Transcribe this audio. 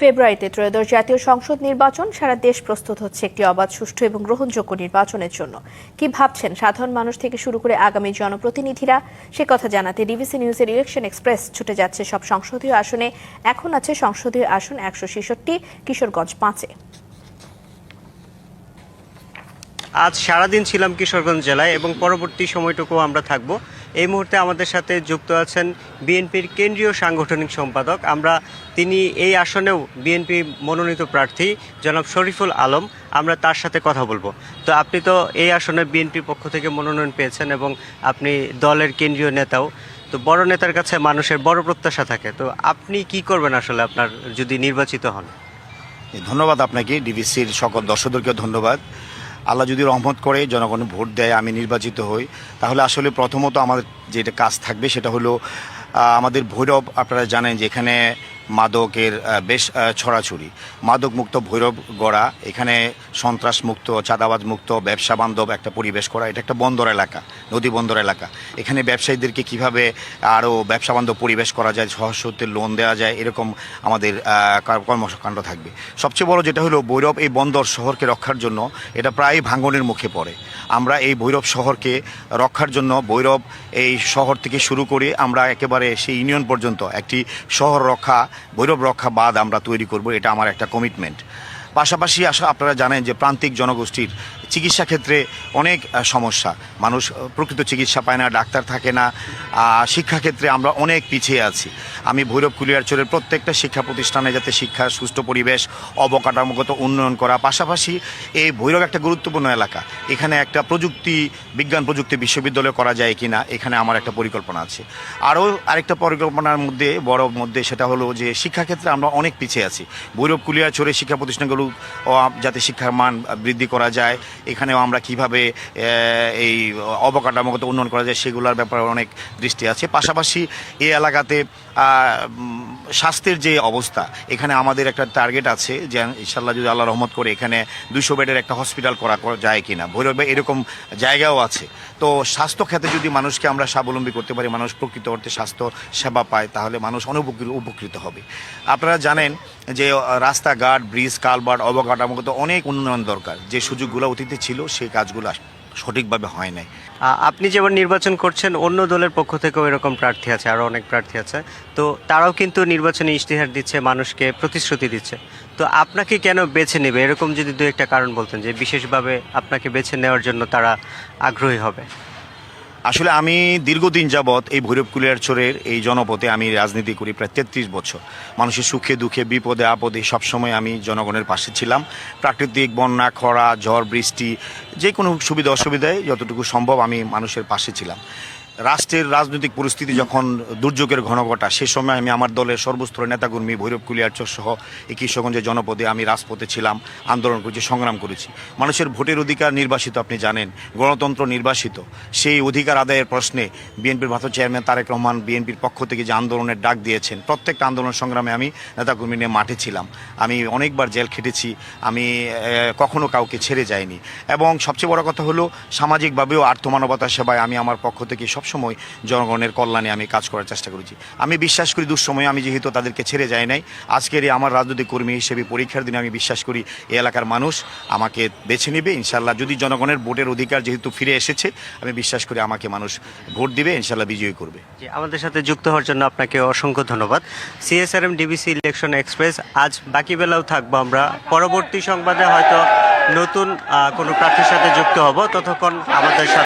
ফেব্রুয়ারিতে ত্রয়োদশ জাতীয় সংসদ নির্বাচন, সারা দেশ প্রস্তুত হচ্ছে একটি অবাধ, সুষ্ঠু এবং গ্রহণযোগ্য নির্বাচনের জন্য। কি ভাবছেন সাধারণ মানুষ থেকে শুরু করে আগামী জনপ্রতিনিধিরা? সে কথা জানাতে ডিবিসি নিউজের ইলেকশন এক্সপ্রেস ছুটে যাচ্ছে সব সংসদীয় আসনে। এখন আছে সংসদীয় আসন একশো ছেষট্টি, কিশোরগঞ্জ পাঁচে। আজ সারাদিন ছিলাম কিশোরগঞ্জ জেলায় এবং পরবর্তী সময়টুকু আমরা থাকব। এই মুহূর্তে আমাদের সাথে যুক্ত আছেন বিএনপির কেন্দ্রীয় সাংগঠনিক সম্পাদক। আমরা, তিনি এই আসনেও বিএনপি মনোনীত প্রার্থী, জনাব শরীফুল আলম। আমরা তার সাথে কথা বলব। তো আপনি তো এই আসনে বিএনপির পক্ষ থেকে মনোনয়ন পেয়েছেন এবং আপনি দলের কেন্দ্রীয় নেতাও। তো বড় নেতার কাছে মানুষের বড় প্রত্যাশা থাকে। তো আপনি কি করবেন আসলে আপনার যদি নির্বাচিত হন? ধন্যবাদ আপনাকে ডিবিসির সকল দর্শকদেরকে ধন্যবাদ। আল্লাহ যদি রহমত করে, জনগণ ভোট দেয়, আমি নির্বাচিত হই, তাহলে আসলে প্রথমত আমাদের যেটা কাজ থাকবে সেটা হলো আমাদের ভৈরব, আপনারা জানেন যে এখানে মাদকের বেশ ছড়াছড়ি। মাদক মুক্ত ভৈরব গড়া, এখানে সন্ত্রাস মুক্ত চাঁদাবাজ মুক্ত ব্যবসা বান্ধব একটা পরিবেশ করা, এটা একটা বন্দর এলাকা, নদী বন্দর এলাকা। এখানে ব্যবসায়ীদেরকে কীভাবে আরও ব্যবসা বান্ধব পরিবেশ করা যায় সহজ সত্যি লোন দেওয়া যায়, এরকম আমাদের কর্মকাণ্ড থাকবে। সবচেয়ে বড় যেটা হলো ভৈরব এই বন্দর শহরকে রক্ষার জন্য, এটা প্রায় ভাঙনের মুখে পড়ে। আমরা এই ভৈরব শহরকে রক্ষার জন্য ভৈরব এই শহর থেকে শুরু করে আমরা একেবারে সেই ইউনিয়ন পর্যন্ত, একটি শহর রক্ষা ভৈরব রক্ষা বাদ আমরা তৈরি করব এটা আমার একটা কমিটমেন্ট পাশাপাশি আসা আপনারা জানেন যে প্রান্তিক জনগোষ্ঠীর চিকিৎসা ক্ষেত্রে অনেক সমস্যা। মানুষ প্রকৃত চিকিৎসা পায় না, ডাক্তার থাকে না শিক্ষাক্ষেত্রে আমরা অনেক পিছিয়ে আছি। আমি ভৈরব কুলিয়ারচরের প্রত্যেকটা শিক্ষা প্রতিষ্ঠানে যাতে শিক্ষার সুষ্ঠু পরিবেশ, অবকাঠামোগত উন্নয়ন করা, পাশাপাশি এই ভৈরব একটা গুরুত্বপূর্ণ এলাকা। এখানে একটা প্রযুক্তি, বিজ্ঞান প্রযুক্তি বিশ্ববিদ্যালয় করা যায় কিনা, এখানে আমার একটা পরিকল্পনা আছে। আরও আরেকটা পরিকল্পনার মধ্যে, বড় মধ্যে সেটা হলো যে শিক্ষাক্ষেত্রে আমরা অনেক পিছিয়ে আছি। ভৈরব কুলিয়ারচরে শিক্ষা প্রতিষ্ঠানগুলো ও, যাতে শিক্ষার মান বৃদ্ধি করা যায়। এখানেও আমরা কীভাবে এই অবকাঠামোগত উন্নয়ন করা যায় সেগুলোর ব্যাপারে অনেক দৃষ্টি আছে। পাশাপাশি এই এলাকাতে স্বাস্থ্যের যে অবস্থা এখানে আমাদের একটা টার্গেট আছে যে ইনশাল্লাহ যদি আল্লাহ রহমত করে এখানে দুশো বেডের একটা হসপিটাল করা যায় কিনা। ভৈরবে এরকম জায়গাও আছে। তো স্বাস্থ্য খাতে যদি মানুষকে আমরা স্বাবলম্বী করতে পারি মানুষ প্রকৃত অর্থে স্বাস্থ্য সেবা পায় তাহলে মানুষ অনুপকৃত উপকৃত হবে। আপনারা জানেন যে রাস্তাঘাট ব্রিজ কালভার্ট অবকাঠামোগত অনেক উন্নয়ন দরকার। যে সুযোগগুলো অতীতে ছিল, সেই কাজগুলো সঠিকভাবে হয় নাই। আপনি যেমন নির্বাচন করছেন, অন্য দলের পক্ষ থেকেও এরকম প্রার্থী আছে আরও অনেক প্রার্থী আছে। তো তারাও কিন্তু নির্বাচনে ইশতেহার দিচ্ছে, মানুষকে প্রতিশ্রুতি দিচ্ছে। তো আপনাকে কেন বেছে নেবে? এরকম যদি দু একটা কারণ বলতেন যে বিশেষভাবে আপনাকে বেছে নেওয়ার জন্য তারা আগ্রহী হবে। আসলে আমি দীর্ঘদিন যাবৎ এই ভৈরব কুলিয়ারচরের এই জনপথে আমি রাজনীতি করি প্রায় তেত্রিশ বছর। মানুষের সুখে, দুঃখে, বিপদে, আপদে সবসময় আমি জনগণের পাশে ছিলাম। প্রাকৃতিক বন্যা, খরা, ঝড়, বৃষ্টি যে কোনো সুবিধা অসুবিধায় যতটুকু সম্ভব আমি মানুষের পাশে ছিলাম। রাষ্ট্রের রাজনৈতিক পরিস্থিতি যখন দুর্যোগের ঘন ঘটা, সে সময় আমি আমার দলের সর্বস্তরের নেতাকর্মী ভৈরব কুলিয়ারচর সহ এই কিশোরগঞ্জের জনপদে আমি রাজপথে ছিলাম, আন্দোলন করেছি, সংগ্রাম করেছি। মানুষের ভোটের অধিকার নির্বাসিত আপনি জানেন, গণতন্ত্র নির্বাসিত। সেই অধিকার আদায়ের প্রশ্নে বিএনপির ভারত চেয়ারম্যান তারেক রহমান বিএনপির পক্ষ থেকে যে আন্দোলনের ডাক দিয়েছেন, প্রত্যেকটা আন্দোলন সংগ্রামে আমি নেতাকর্মী নিয়ে মাঠে ছিলাম। আমি অনেকবার জেল খেটেছি, আমি কখনো কাউকে ছেড়ে যাইনি। এবং সবচেয়ে বড় কথা হলো, সামাজিকভাবেও আর্থমানবতা সেবায় আমি আমার পক্ষ থেকে সবসময় জনগণের কল্যাণে আমি কাজ করার চেষ্টা করেছি। আমি বিশ্বাস করি দুঃসময়ে আমি যেহেতু তাদেরকে ছেড়ে যাই নাই, আজকের এই আমার রাজনৈতিক কর্মী হিসেবে পরীক্ষার দিনে আমি বিশ্বাস করি এই এলাকার মানুষ আমাকে বেছে নেবে ইনশাল্লাহ যদি জনগণের ভোটের অধিকার যেহেতু ফিরে এসেছে, আমি বিশ্বাস করি আমাকে মানুষ ভোট দিবে ইনশাল্লাহ বিজয়ী করবে। আমাদের সাথে যুক্ত হওয়ার জন্য আপনাকে অসংখ্য ধন্যবাদ। সিএসআরএম ডিবিসি ইলেকশন এক্সপ্রেস, আজ বাকি বেলাও থাকব আমরা। পরবর্তী সংবাদে হয়তো নতুন কোনো প্রার্থীর সাথে যুক্ত হব, ততক্ষণ আমাদের সাথে